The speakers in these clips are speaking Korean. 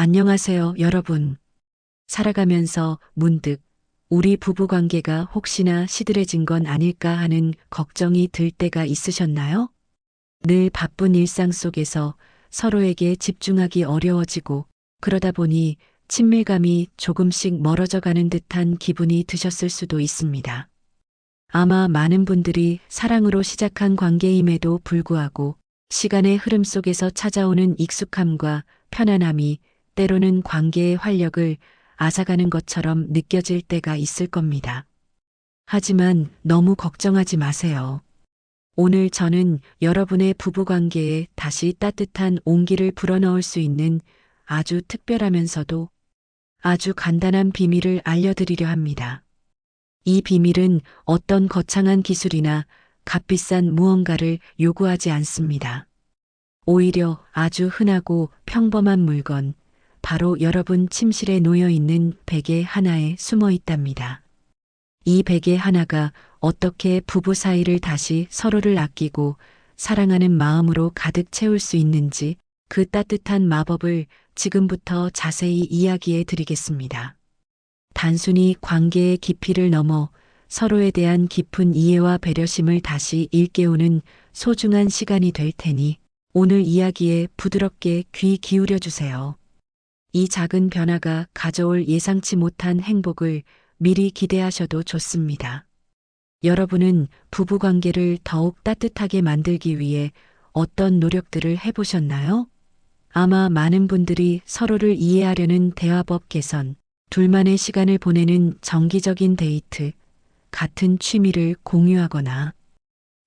안녕하세요, 여러분. 살아가면서 문득 우리 부부 관계가 혹시나 시들해진 건 아닐까 하는 걱정이 들 때가 있으셨나요? 늘 바쁜 일상 속에서 서로에게 집중하기 어려워지고 그러다 보니 친밀감이 조금씩 멀어져 가는 듯한 기분이 드셨을 수도 있습니다. 아마 많은 분들이 사랑으로 시작한 관계임에도 불구하고 시간의 흐름 속에서 찾아오는 익숙함과 편안함이 때로는 관계의 활력을 앗아가는 것처럼 느껴질 때가 있을 겁니다. 하지만 너무 걱정하지 마세요. 오늘 저는 여러분의 부부 관계에 다시 따뜻한 온기를 불어넣을 수 있는 아주 특별하면서도 아주 간단한 비밀을 알려드리려 합니다. 이 비밀은 어떤 거창한 기술이나 값비싼 무언가를 요구하지 않습니다. 오히려 아주 흔하고 평범한 물건, 바로 여러분 침실에 놓여 있는 베개 하나에 숨어 있답니다. 이 베개 하나가 어떻게 부부 사이를 다시 서로를 아끼고 사랑하는 마음으로 가득 채울 수 있는지 그 따뜻한 마법을 지금부터 자세히 이야기해 드리겠습니다. 단순히 관계의 깊이를 넘어 서로에 대한 깊은 이해와 배려심을 다시 일깨우는 소중한 시간이 될 테니 오늘 이야기에 부드럽게 귀 기울여 주세요. 이 작은 변화가 가져올 예상치 못한 행복을 미리 기대하셔도 좋습니다. 여러분은 부부 관계를 더욱 따뜻하게 만들기 위해 어떤 노력들을 해보셨나요? 아마 많은 분들이 서로를 이해하려는 대화법 개선, 둘만의 시간을 보내는 정기적인 데이트, 같은 취미를 공유하거나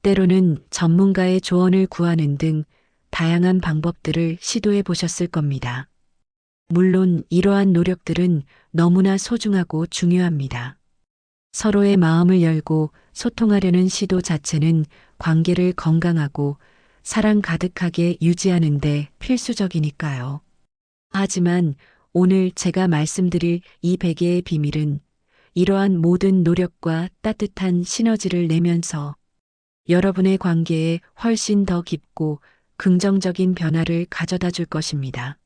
때로는 전문가의 조언을 구하는 등 다양한 방법들을 시도해 보셨을 겁니다. 물론 이러한 노력들은 너무나 소중하고 중요합니다. 서로의 마음을 열고 소통하려는 시도 자체는 관계를 건강하고 사랑 가득하게 유지하는데 필수적이니까요. 하지만 오늘 제가 말씀드릴 이 베개의 비밀은 이러한 모든 노력과 따뜻한 시너지를 내면서 여러분의 관계에 훨씬 더 깊고 긍정적인 변화를 가져다 줄 것입니다.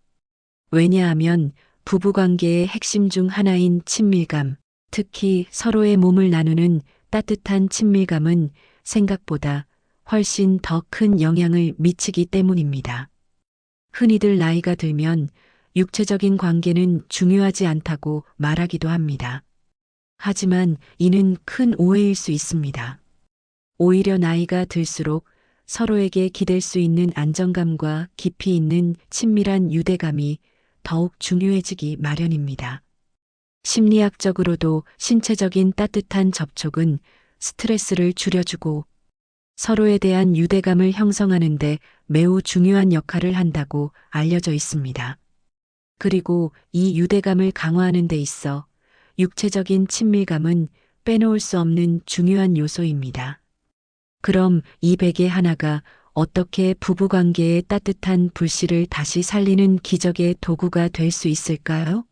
왜냐하면 부부관계의 핵심 중 하나인 친밀감, 특히 서로의 몸을 나누는 따뜻한 친밀감은 생각보다 훨씬 더 큰 영향을 미치기 때문입니다. 흔히들 나이가 들면 육체적인 관계는 중요하지 않다고 말하기도 합니다. 하지만 이는 큰 오해일 수 있습니다. 오히려 나이가 들수록 서로에게 기댈 수 있는 안정감과 깊이 있는 친밀한 유대감이 더욱 중요해지기 마련입니다. 심리학적으로도 신체적인 따뜻한 접촉은 스트레스를 줄여주고 서로에 대한 유대감을 형성하는데 매우 중요한 역할을 한다고 알려져 있습니다. 그리고 이 유대감을 강화하는 데 있어 육체적인 친밀감은 빼놓을 수 없는 중요한 요소입니다. 그럼 이 베개 하나가 어떻게 부부관계의 따뜻한 불씨를 다시 살리는 기적의 도구가 될 수 있을까요?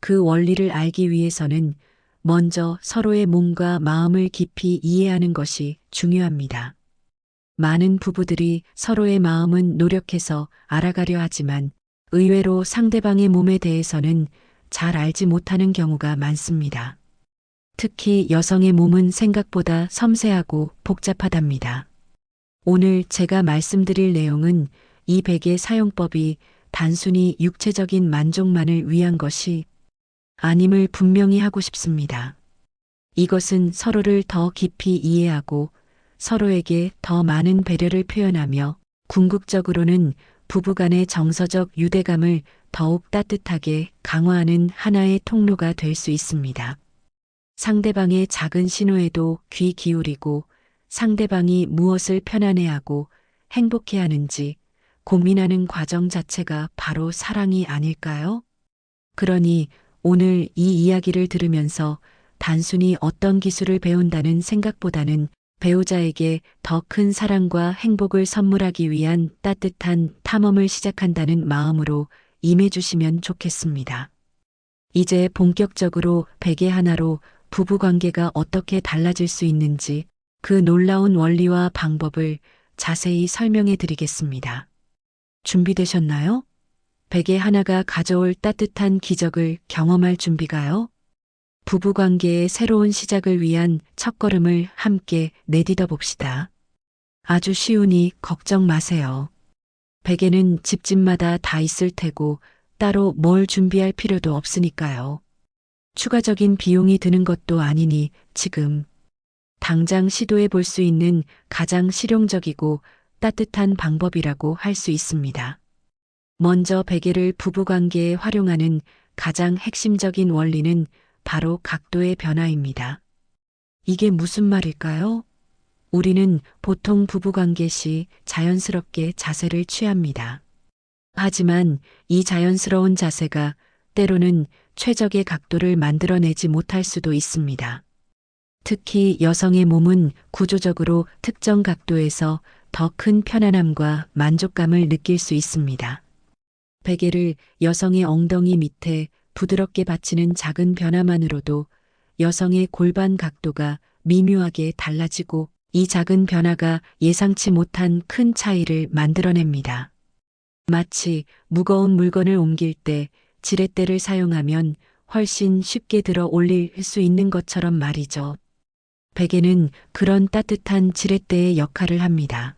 그 원리를 알기 위해서는 먼저 서로의 몸과 마음을 깊이 이해하는 것이 중요합니다. 많은 부부들이 서로의 마음은 노력해서 알아가려 하지만 의외로 상대방의 몸에 대해서는 잘 알지 못하는 경우가 많습니다. 특히 여성의 몸은 생각보다 섬세하고 복잡하답니다. 오늘 제가 말씀드릴 내용은 이 베개 사용법이 단순히 육체적인 만족만을 위한 것이 아님을 분명히 하고 싶습니다. 이것은 서로를 더 깊이 이해하고 서로에게 더 많은 배려를 표현하며 궁극적으로는 부부간의 정서적 유대감을 더욱 따뜻하게 강화하는 하나의 통로가 될 수 있습니다. 상대방의 작은 신호에도 귀 기울이고 상대방이 무엇을 편안해하고 행복해 하는지 고민하는 과정 자체가 바로 사랑이 아닐까요? 그러니 오늘 이 이야기를 들으면서 단순히 어떤 기술을 배운다는 생각보다는 배우자에게 더 큰 사랑과 행복을 선물하기 위한 따뜻한 탐험을 시작한다는 마음으로 임해주시면 좋겠습니다. 이제 본격적으로 베개 하나로 부부 관계가 어떻게 달라질 수 있는지 그 놀라운 원리와 방법을 자세히 설명해 드리겠습니다. 준비되셨나요? 베개 하나가 가져올 따뜻한 기적을 경험할 준비가요? 부부관계의 새로운 시작을 위한 첫걸음을 함께 내디뎌 봅시다. 아주 쉬우니 걱정 마세요. 베개는 집집마다 다 있을 테고 따로 뭘 준비할 필요도 없으니까요. 추가적인 비용이 드는 것도 아니니 지금 당장 시도해 볼 수 있는 가장 실용적이고 따뜻한 방법이라고 할 수 있습니다. 먼저 베개를 부부관계에 활용하는 가장 핵심적인 원리는 바로 각도의 변화입니다. 이게 무슨 말일까요? 우리는 보통 부부관계 시 자연스럽게 자세를 취합니다. 하지만 이 자연스러운 자세가 때로는 최적의 각도를 만들어내지 못할 수도 있습니다. 특히 여성의 몸은 구조적으로 특정 각도에서 더 큰 편안함과 만족감을 느낄 수 있습니다. 베개를 여성의 엉덩이 밑에 부드럽게 받치는 작은 변화만으로도 여성의 골반 각도가 미묘하게 달라지고 이 작은 변화가 예상치 못한 큰 차이를 만들어냅니다. 마치 무거운 물건을 옮길 때 지렛대를 사용하면 훨씬 쉽게 들어 올릴 수 있는 것처럼 말이죠. 베개는 그런 따뜻한 지렛대의 역할을 합니다.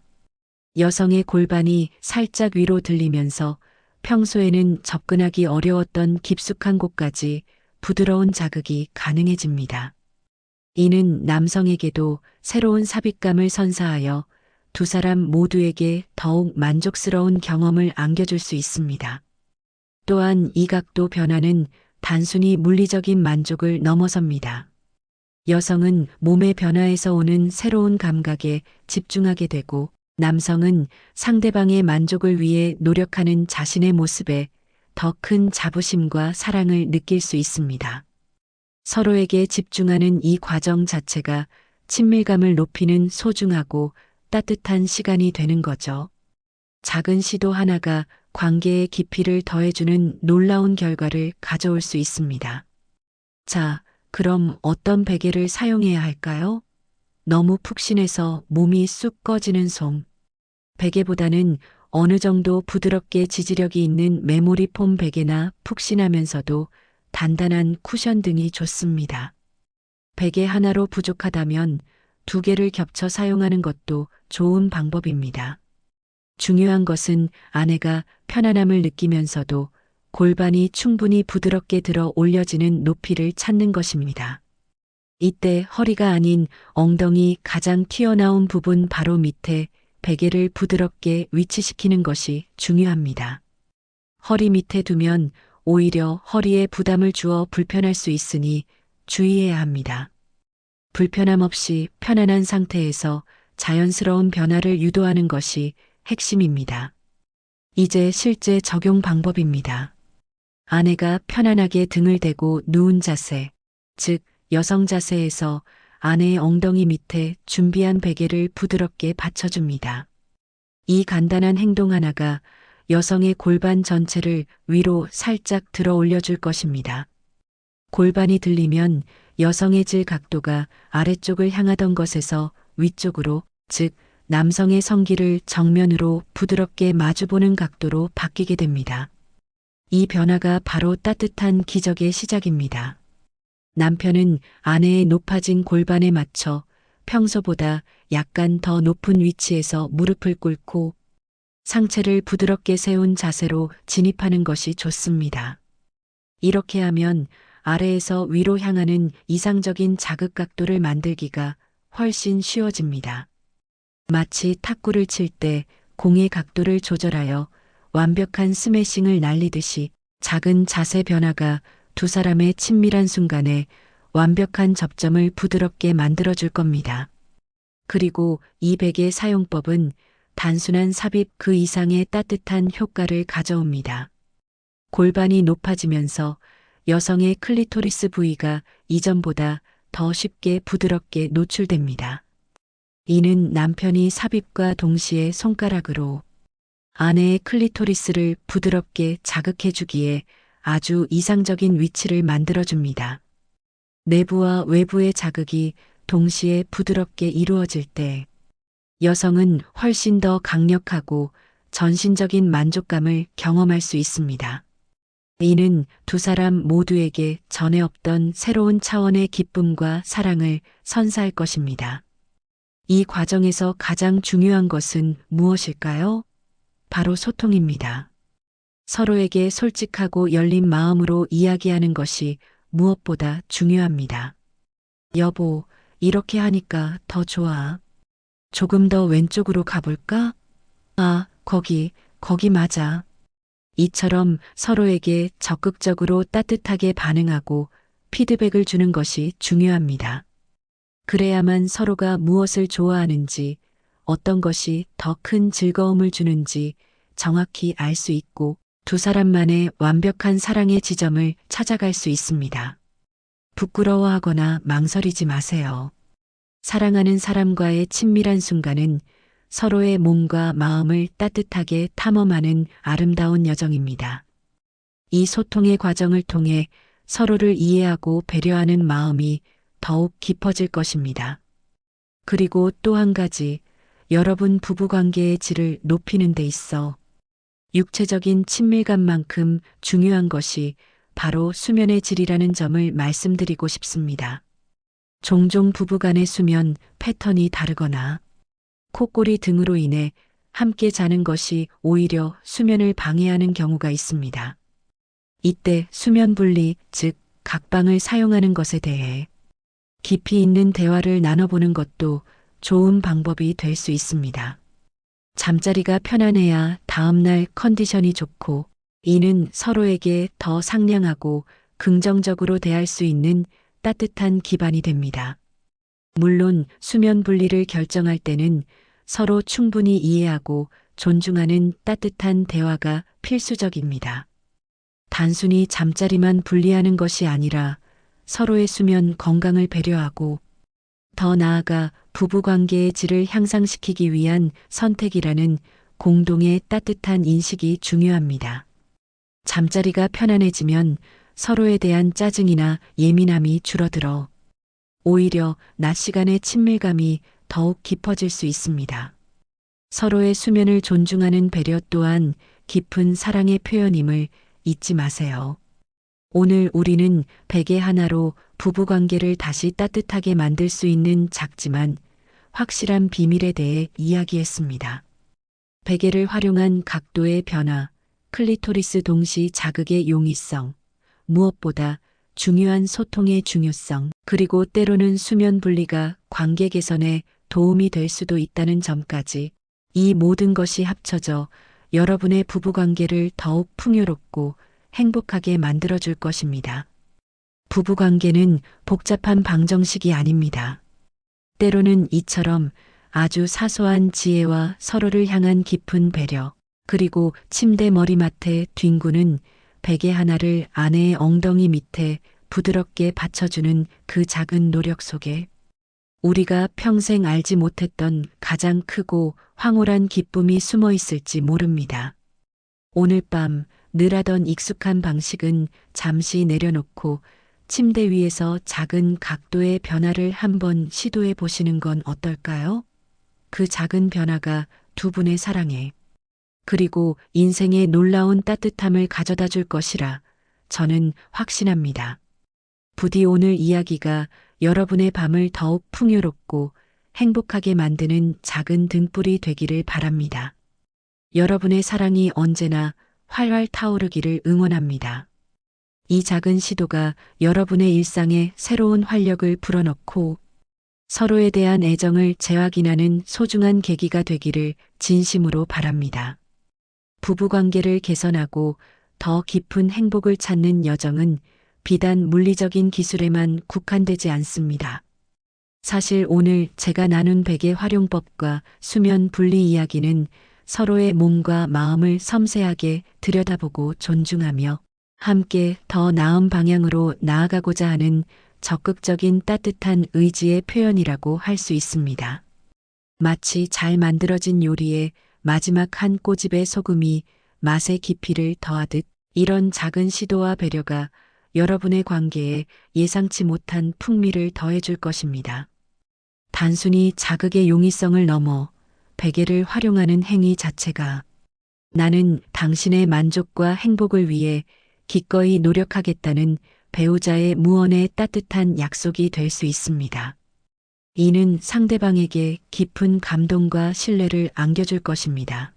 여성의 골반이 살짝 위로 들리면서 평소에는 접근하기 어려웠던 깊숙한 곳까지 부드러운 자극이 가능해집니다. 이는 남성에게도 새로운 삽입감을 선사하여 두 사람 모두에게 더욱 만족스러운 경험을 안겨줄 수 있습니다. 또한 이 각도 변화는 단순히 물리적인 만족을 넘어섭니다. 여성은 몸의 변화에서 오는 새로운 감각에 집중하게 되고 남성은 상대방의 만족을 위해 노력하는 자신의 모습에 더 큰 자부심과 사랑을 느낄 수 있습니다. 서로에게 집중하는 이 과정 자체가 친밀감을 높이는 소중하고 따뜻한 시간이 되는 거죠. 작은 시도 하나가 관계의 깊이를 더해주는 놀라운 결과를 가져올 수 있습니다. 자, 그럼 어떤 베개를 사용해야 할까요? 너무 푹신해서 몸이 쑥 꺼지는 솜. 베개보다는 어느 정도 부드럽게 지지력이 있는 메모리 폼 베개나 푹신하면서도 단단한 쿠션 등이 좋습니다. 베개 하나로 부족하다면 두 개를 겹쳐 사용하는 것도 좋은 방법입니다. 중요한 것은 아내가 편안함을 느끼면서도 골반이 충분히 부드럽게 들어 올려지는 높이를 찾는 것입니다. 이때 허리가 아닌 엉덩이 가장 튀어나온 부분 바로 밑에 베개를 부드럽게 위치시키는 것이 중요합니다. 허리 밑에 두면 오히려 허리에 부담을 주어 불편할 수 있으니 주의해야 합니다. 불편함 없이 편안한 상태에서 자연스러운 변화를 유도하는 것이 핵심입니다. 이제 실제 적용 방법입니다. 아내가 편안하게 등을 대고 누운 자세, 즉 여성 자세에서 아내의 엉덩이 밑에 준비한 베개를 부드럽게 받쳐줍니다. 이 간단한 행동 하나가 여성의 골반 전체를 위로 살짝 들어 올려줄 것입니다. 골반이 들리면 여성의 질 각도가 아래쪽을 향하던 것에서 위쪽으로, 즉, 남성의 성기를 정면으로 부드럽게 마주보는 각도로 바뀌게 됩니다. 이 변화가 바로 따뜻한 기적의 시작입니다. 남편은 아내의 높아진 골반에 맞춰 평소보다 약간 더 높은 위치에서 무릎을 꿇고 상체를 부드럽게 세운 자세로 진입하는 것이 좋습니다. 이렇게 하면 아래에서 위로 향하는 이상적인 자극 각도를 만들기가 훨씬 쉬워집니다. 마치 탁구를 칠 때 공의 각도를 조절하여 완벽한 스매싱을 날리듯이 작은 자세 변화가 두 사람의 친밀한 순간에 완벽한 접점을 부드럽게 만들어줄 겁니다. 그리고 이 베개 사용법은 단순한 삽입 그 이상의 따뜻한 효과를 가져옵니다. 골반이 높아지면서 여성의 클리토리스 부위가 이전보다 더 쉽게 부드럽게 노출됩니다. 이는 남편이 삽입과 동시에 손가락으로 아내의 클리토리스를 부드럽게 자극해주기에 아주 이상적인 위치를 만들어줍니다. 내부와 외부의 자극이 동시에 부드럽게 이루어질 때 여성은 훨씬 더 강력하고 전신적인 만족감을 경험할 수 있습니다. 이는 두 사람 모두에게 전에 없던 새로운 차원의 기쁨과 사랑을 선사할 것입니다. 이 과정에서 가장 중요한 것은 무엇일까요? 바로 소통입니다. 서로에게 솔직하고 열린 마음으로 이야기하는 것이 무엇보다 중요합니다. 여보, 이렇게 하니까 더 좋아. 조금 더 왼쪽으로 가볼까? 아, 거기, 거기 맞아. 이처럼 서로에게 적극적으로 따뜻하게 반응하고 피드백을 주는 것이 중요합니다. 그래야만 서로가 무엇을 좋아하는지, 어떤 것이 더 큰 즐거움을 주는지 정확히 알 수 있고 두 사람만의 완벽한 사랑의 지점을 찾아갈 수 있습니다. 부끄러워하거나 망설이지 마세요. 사랑하는 사람과의 친밀한 순간은 서로의 몸과 마음을 따뜻하게 탐험하는 아름다운 여정입니다. 이 소통의 과정을 통해 서로를 이해하고 배려하는 마음이 더욱 깊어질 것입니다. 그리고 또 한 가지, 여러분 부부관계의 질을 높이는 데 있어 육체적인 친밀감만큼 중요한 것이 바로 수면의 질이라는 점을 말씀드리고 싶습니다. 종종 부부간의 수면 패턴이 다르거나 코골이 등으로 인해 함께 자는 것이 오히려 수면을 방해하는 경우가 있습니다. 이때 수면 분리, 즉 각방을 사용하는 것에 대해 깊이 있는 대화를 나눠보는 것도 좋은 방법이 될 수 있습니다. 잠자리가 편안해야 다음날 컨디션이 좋고 이는 서로에게 더 상냥하고 긍정적으로 대할 수 있는 따뜻한 기반이 됩니다. 물론 수면 분리를 결정할 때는 서로 충분히 이해하고 존중하는 따뜻한 대화가 필수적입니다. 단순히 잠자리만 분리하는 것이 아니라 서로의 수면 건강을 배려하고 더 나아가 부부 관계의 질을 향상시키기 위한 선택이라는 공동의 따뜻한 인식이 중요합니다. 잠자리가 편안해지면 서로에 대한 짜증이나 예민함이 줄어들어 오히려 낮 시간의 친밀감이 더욱 깊어질 수 있습니다. 서로의 수면을 존중하는 배려 또한 깊은 사랑의 표현임을 잊지 마세요. 오늘 우리는 베개 하나로 부부 관계를 다시 따뜻하게 만들 수 있는 작지만 확실한 비밀에 대해 이야기했습니다. 베개를 활용한 각도의 변화, 클리토리스 동시 자극의 용이성, 무엇보다 중요한 소통의 중요성, 그리고 때로는 수면 분리가 관계 개선에 도움이 될 수도 있다는 점까지 이 모든 것이 합쳐져 여러분의 부부 관계를 더욱 풍요롭고 행복하게 만들어줄 것입니다. 부부 관계는 복잡한 방정식이 아닙니다. 때로는 이처럼 아주 사소한 지혜와 서로를 향한 깊은 배려, 그리고 침대 머리맡에 뒹구는 베개 하나를 아내의 엉덩이 밑에 부드럽게 받쳐주는 그 작은 노력 속에 우리가 평생 알지 못했던 가장 크고 황홀한 기쁨이 숨어 있을지 모릅니다. 오늘 밤 늘 하던 익숙한 방식은 잠시 내려놓고 침대 위에서 작은 각도의 변화를 한번 시도해 보시는 건 어떨까요? 그 작은 변화가 두 분의 사랑에 그리고 인생의 놀라운 따뜻함을 가져다 줄 것이라 저는 확신합니다. 부디 오늘 이야기가 여러분의 밤을 더욱 풍요롭고 행복하게 만드는 작은 등불이 되기를 바랍니다. 여러분의 사랑이 언제나 활활 타오르기를 응원합니다. 이 작은 시도가 여러분의 일상에 새로운 활력을 불어넣고 서로에 대한 애정을 재확인하는 소중한 계기가 되기를 진심으로 바랍니다. 부부관계를 개선하고 더 깊은 행복을 찾는 여정은 비단 물리적인 기술에만 국한되지 않습니다. 사실 오늘 제가 나눈 베개 활용법과 수면 분리 이야기는 서로의 몸과 마음을 섬세하게 들여다보고 존중하며 함께 더 나은 방향으로 나아가고자 하는 적극적인 따뜻한 의지의 표현이라고 할 수 있습니다. 마치 잘 만들어진 요리에 마지막 한 꼬집의 소금이 맛의 깊이를 더하듯 이런 작은 시도와 배려가 여러분의 관계에 예상치 못한 풍미를 더해줄 것입니다. 단순히 자극의 용이성을 넘어 베개를 활용하는 행위 자체가 나는 당신의 만족과 행복을 위해 기꺼이 노력하겠다는 배우자의 무언의 따뜻한 약속이 될 수 있습니다. 이는 상대방에게 깊은 감동과 신뢰를 안겨줄 것입니다.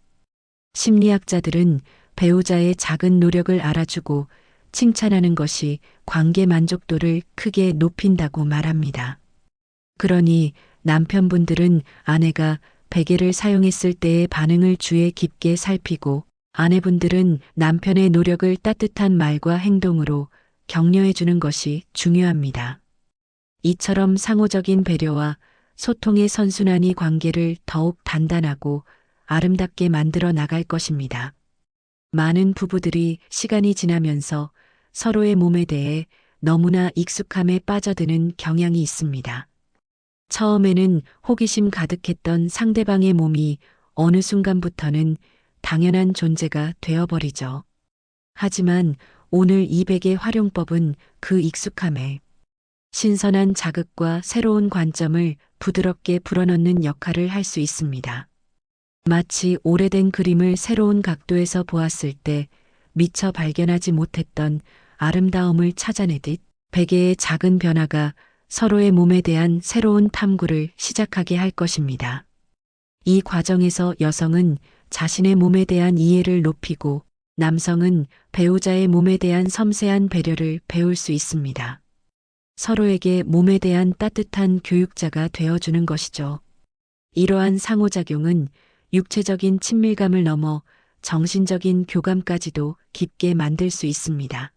심리학자들은 배우자의 작은 노력을 알아주고 칭찬하는 것이 관계 만족도를 크게 높인다고 말합니다. 그러니 남편분들은 아내가 베개를 사용했을 때의 반응을 주의 깊게 살피고 아내분들은 남편의 노력을 따뜻한 말과 행동으로 격려해 주는 것이 중요합니다. 이처럼 상호적인 배려와 소통의 선순환이 관계를 더욱 단단하고 아름답게 만들어 나갈 것입니다. 많은 부부들이 시간이 지나면서 서로의 몸에 대해 너무나 익숙함에 빠져드는 경향이 있습니다. 처음에는 호기심 가득했던 상대방의 몸이 어느 순간부터는 당연한 존재가 되어버리죠. 하지만 오늘 이 백의 활용법은 그 익숙함에 신선한 자극과 새로운 관점을 부드럽게 불어넣는 역할을 할 수 있습니다. 마치 오래된 그림을 새로운 각도에서 보았을 때 미처 발견하지 못했던 아름다움을 찾아내듯 베개의 작은 변화가 서로의 몸에 대한 새로운 탐구를 시작하게 할 것입니다. 이 과정에서 여성은 자신의 몸에 대한 이해를 높이고 남성은 배우자의 몸에 대한 섬세한 배려를 배울 수 있습니다. 서로에게 몸에 대한 따뜻한 교육자가 되어주는 것이죠. 이러한 상호작용은 육체적인 친밀감을 넘어 정신적인 교감까지도 깊게 만들 수 있습니다.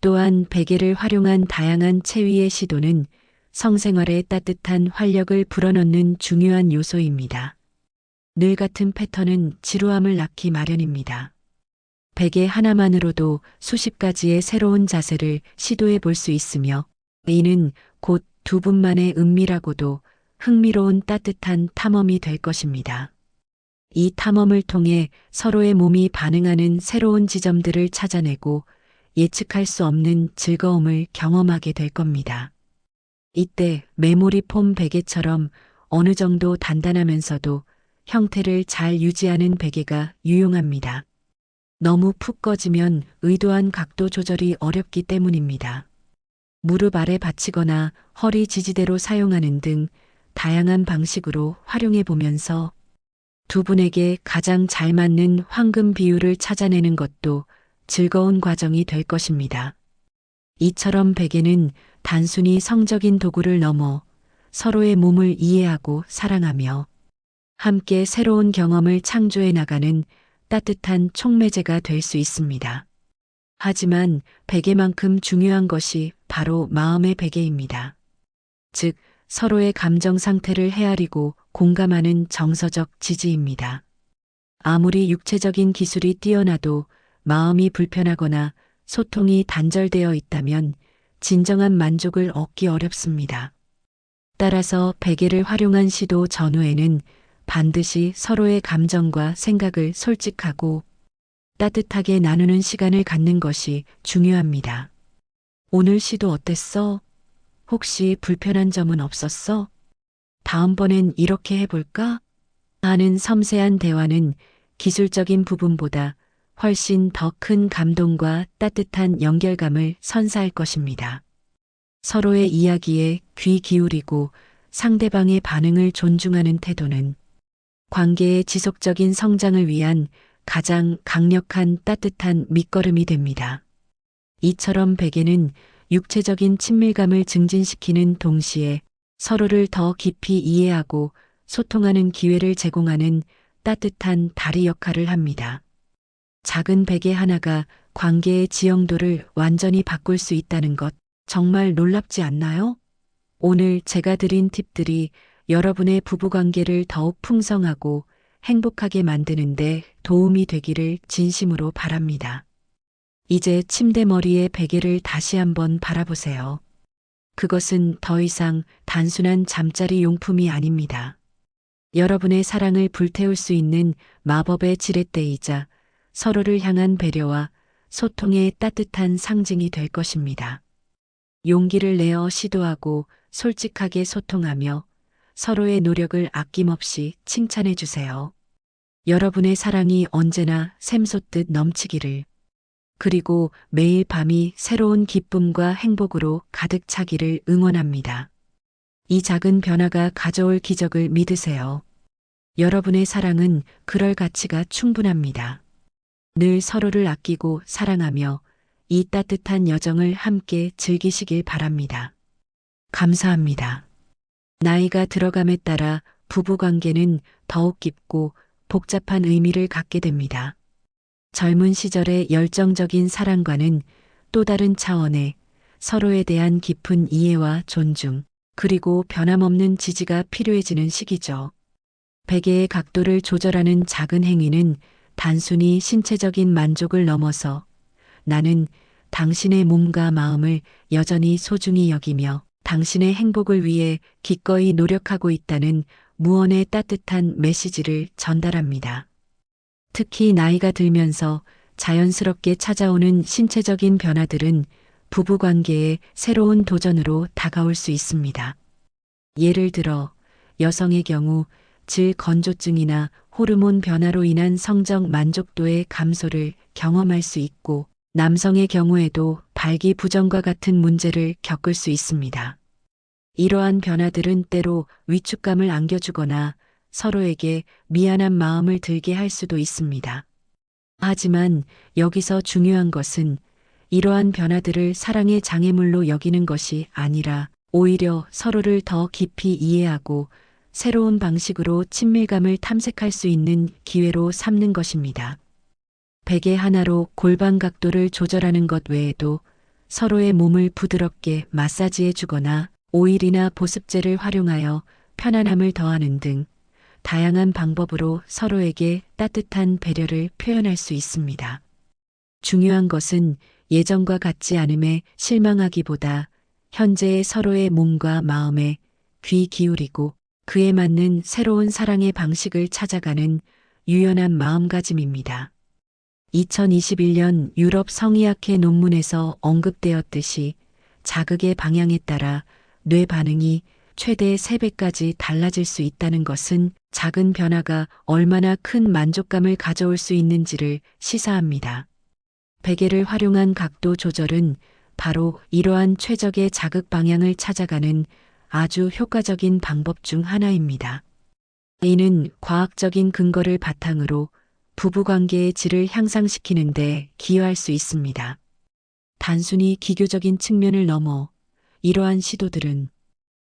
또한 베개를 활용한 다양한 체위의 시도는 성생활에 따뜻한 활력을 불어넣는 중요한 요소입니다. 늘 같은 패턴은 지루함을 낳기 마련입니다. 베개 하나만으로도 수십 가지의 새로운 자세를 시도해 볼 수 있으며 이는 곧 두 분만의 은밀하고도 흥미로운 따뜻한 탐험이 될 것입니다. 이 탐험을 통해 서로의 몸이 반응하는 새로운 지점들을 찾아내고 예측할 수 없는 즐거움을 경험하게 될 겁니다. 이때 메모리 폼 베개처럼 어느 정도 단단하면서도 형태를 잘 유지하는 베개가 유용합니다. 너무 푹 꺼지면 의도한 각도 조절이 어렵기 때문입니다. 무릎 아래 받치거나 허리 지지대로 사용하는 등 다양한 방식으로 활용해 보면서 두 분에게 가장 잘 맞는 황금 비율을 찾아내는 것도 즐거운 과정이 될 것입니다. 이처럼 베개는 단순히 성적인 도구를 넘어 서로의 몸을 이해하고 사랑하며 함께 새로운 경험을 창조해 나가는 따뜻한 촉매제가 될 수 있습니다. 하지만 베개만큼 중요한 것이 바로 마음의 베개입니다. 즉, 서로의 감정 상태를 헤아리고 공감하는 정서적 지지입니다. 아무리 육체적인 기술이 뛰어나도 마음이 불편하거나 소통이 단절되어 있다면 진정한 만족을 얻기 어렵습니다. 따라서 베개를 활용한 시도 전후에는 반드시 서로의 감정과 생각을 솔직하고 따뜻하게 나누는 시간을 갖는 것이 중요합니다. 오늘 시도 어땠어? 혹시 불편한 점은 없었어? 다음번엔 이렇게 해볼까? 하는 섬세한 대화는 기술적인 부분보다 훨씬 더 큰 감동과 따뜻한 연결감을 선사할 것입니다. 서로의 이야기에 귀 기울이고 상대방의 반응을 존중하는 태도는 관계의 지속적인 성장을 위한 가장 강력한 따뜻한 밑거름이 됩니다. 이처럼 베개는 육체적인 친밀감을 증진시키는 동시에 서로를 더 깊이 이해하고 소통하는 기회를 제공하는 따뜻한 다리 역할을 합니다. 작은 베개 하나가 관계의 지형도를 완전히 바꿀 수 있다는 것 정말 놀랍지 않나요? 오늘 제가 드린 팁들이 여러분의 부부관계를 더욱 풍성하고 행복하게 만드는데 도움이 되기를 진심으로 바랍니다. 이제 침대 머리에 베개를 다시 한번 바라보세요. 그것은 더 이상 단순한 잠자리 용품이 아닙니다. 여러분의 사랑을 불태울 수 있는 마법의 지렛대이자 서로를 향한 배려와 소통의 따뜻한 상징이 될 것입니다. 용기를 내어 시도하고 솔직하게 소통하며 서로의 노력을 아낌없이 칭찬해 주세요. 여러분의 사랑이 언제나 샘솟듯 넘치기를. 그리고 매일 밤이 새로운 기쁨과 행복으로 가득 차기를 응원합니다. 이 작은 변화가 가져올 기적을 믿으세요. 여러분의 사랑은 그럴 가치가 충분합니다. 늘 서로를 아끼고 사랑하며 이 따뜻한 여정을 함께 즐기시길 바랍니다. 감사합니다. 나이가 들어감에 따라 부부 관계는 더욱 깊고 복잡한 의미를 갖게 됩니다. 젊은 시절의 열정적인 사랑과는 또 다른 차원의 서로에 대한 깊은 이해와 존중, 그리고 변함없는 지지가 필요해지는 시기죠. 베개의 각도를 조절하는 작은 행위는 단순히 신체적인 만족을 넘어서 나는 당신의 몸과 마음을 여전히 소중히 여기며 당신의 행복을 위해 기꺼이 노력하고 있다는 무언의 따뜻한 메시지를 전달합니다. 특히 나이가 들면서 자연스럽게 찾아오는 신체적인 변화들은 부부 관계의 새로운 도전으로 다가올 수 있습니다. 예를 들어 여성의 경우 질 건조증이나 호르몬 변화로 인한 성적 만족도의 감소를 경험할 수 있고 남성의 경우에도 발기부전과 같은 문제를 겪을 수 있습니다. 이러한 변화들은 때로 위축감을 안겨주거나 서로에게 미안한 마음을 들게 할 수도 있습니다. 하지만 여기서 중요한 것은 이러한 변화들을 사랑의 장애물로 여기는 것이 아니라 오히려 서로를 더 깊이 이해하고 새로운 방식으로 친밀감을 탐색할 수 있는 기회로 삼는 것입니다. 베개 하나로 골반 각도를 조절하는 것 외에도 서로의 몸을 부드럽게 마사지해 주거나 오일이나 보습제를 활용하여 편안함을 더하는 등 다양한 방법으로 서로에게 따뜻한 배려를 표현할 수 있습니다. 중요한 것은 예전과 같지 않음에 실망하기보다 현재의 서로의 몸과 마음에 귀 기울이고 그에 맞는 새로운 사랑의 방식을 찾아가는 유연한 마음가짐입니다. 2021년 유럽 성의학회 논문에서 언급되었듯이 자극의 방향에 따라 뇌 반응이 최대 3배까지 달라질 수 있다는 것은 작은 변화가 얼마나 큰 만족감을 가져올 수 있는지를 시사합니다. 베개를 활용한 각도 조절은 바로 이러한 최적의 자극 방향을 찾아가는 아주 효과적인 방법 중 하나입니다. 이는 과학적인 근거를 바탕으로 부부관계의 질을 향상시키는데 기여할 수 있습니다. 단순히 기교적인 측면을 넘어 이러한 시도들은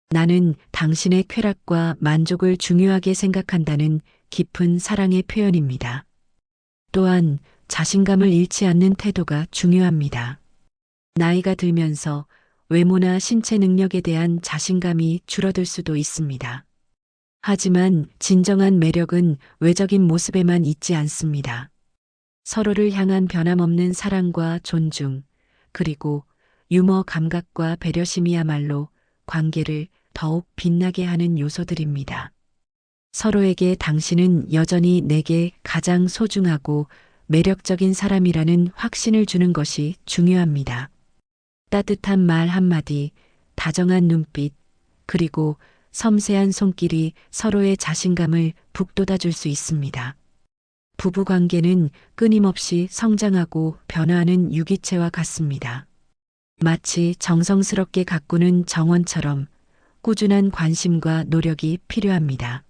나는 당신의 쾌락과 만족을 중요하게 생각한다는 깊은 사랑의 표현입니다. 또한 자신감을 잃지 않는 태도가 중요합니다. 나이가 들면서 외모나 신체 능력에 대한 자신감이 줄어들 수도 있습니다. 하지만 진정한 매력은 외적인 모습에만 있지 않습니다. 서로를 향한 변함없는 사랑과 존중, 그리고 유머 감각과 배려심이야말로 관계를 더욱 빛나게 하는 요소들입니다. 서로에게 당신은 여전히 내게 가장 소중하고 매력적인 사람이라는 확신을 주는 것이 중요합니다. 따뜻한 말 한마디, 다정한 눈빛, 그리고 섬세한 손길이 서로의 자신감을 북돋아 줄 수 있습니다. 부부 관계는 끊임없이 성장하고 변화하는 유기체와 같습니다. 마치 정성스럽게 가꾸는 정원처럼 꾸준한 관심과 노력이 필요합니다.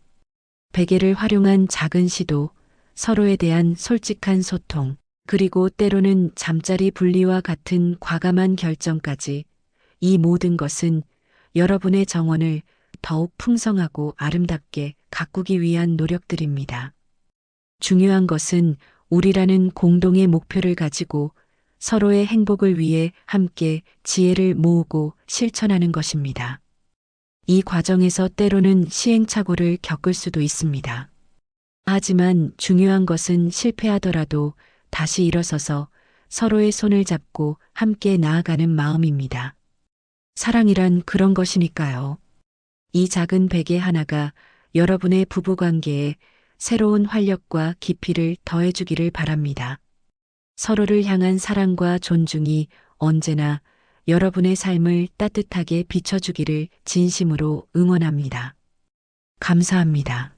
베개를 활용한 작은 시도, 서로에 대한 솔직한 소통, 그리고 때로는 잠자리 분리와 같은 과감한 결정까지 이 모든 것은 여러분의 정원을 더욱 풍성하고 아름답게 가꾸기 위한 노력들입니다. 중요한 것은 우리라는 공동의 목표를 가지고 서로의 행복을 위해 함께 지혜를 모으고 실천하는 것입니다. 이 과정에서 때로는 시행착오를 겪을 수도 있습니다. 하지만 중요한 것은 실패하더라도 다시 일어서서 서로의 손을 잡고 함께 나아가는 마음입니다. 사랑이란 그런 것이니까요. 이 작은 베개 하나가 여러분의 부부 관계에 새로운 활력과 깊이를 더해주기를 바랍니다. 서로를 향한 사랑과 존중이 언제나 여러분의 삶을 따뜻하게 비춰주기를 진심으로 응원합니다. 감사합니다.